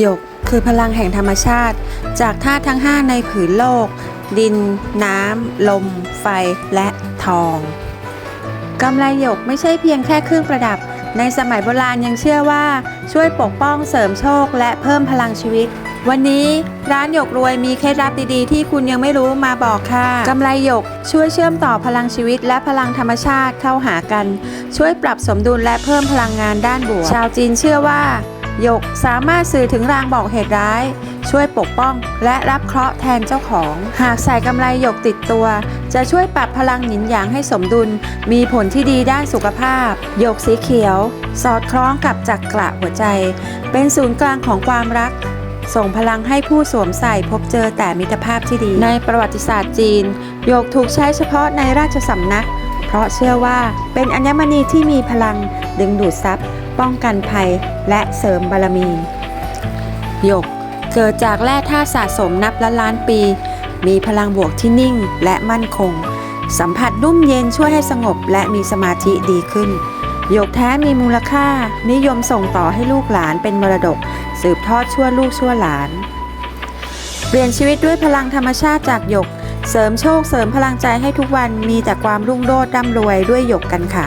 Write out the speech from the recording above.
หยกคือพลังแห่งธรรมชาติ จากธาตุทั้ง 5 ในผืนโลก ดิน น้ำ ลม ไฟ และทองกำไรหยกไม่ใช่เพียงแค่เครื่องประดับ ในสมัยโบราณยังเชื่อว่า ช่วยปกป้องเสริมโชค และเพิ่มพลังชีวิต วันนี้ร้านหยกรวยมีเคล็ดลับดีๆ ที่คุณยังไม่รู้มาบอกค่ะกำไรหยกช่วยเชื่อมต่อพลังชีวิต และพลังธรรมชาติเข้าหากัน ช่วยปรับสมดุลและเพิ่มพลังงานด้านบวก ชาวจีนเชื่อว่า หยกสามารถสื่อถึงรางบอกเหตุร้าย ช่วยปกป้องและรับเคราะห์แทนเจ้าของ หากใส่กำไรหยกติดตัว จะช่วยปรับพลังหยินหยางให้สมดุล มีผลที่ดีด้านสุขภาพ หยกสีเขียว สอดคล้องกับจักระหัวใจ เป็นศูนย์กลางของความรักส่งพลังให้ผู้สวมใส่พบเจอแต่มิตรภาพที่ดี ในประวัติศาสตร์จีนหยกถูกใช้เฉพาะในราชสำนัก เพราะเชื่อว่าเป็นอัญมณีที่มีพลังดึงดูดทรัพย์ ป้องกันภัยและเสริมบารมี หยกเกิดจากแร่ธาตุสะสมนับล้านล้านปี มีพลังบวกที่นิ่งและมั่นคง สัมผัสนุ่มเย็นช่วยให้สงบและมีสมาธิดีขึ้น หยกแท้มีมูลค่า นิยมส่งต่อให้ลูกหลานเป็นมรดก สืบทอดชั่วลูกชั่วหลาน เปลี่ยนชีวิตด้วยพลังธรรมชาติจากหยก เสริมโชคเสริมพลังใจให้ทุกวันมีแต่ความรุ่งโรจน์ร่ำรวยด้วยหยกกันค่ะ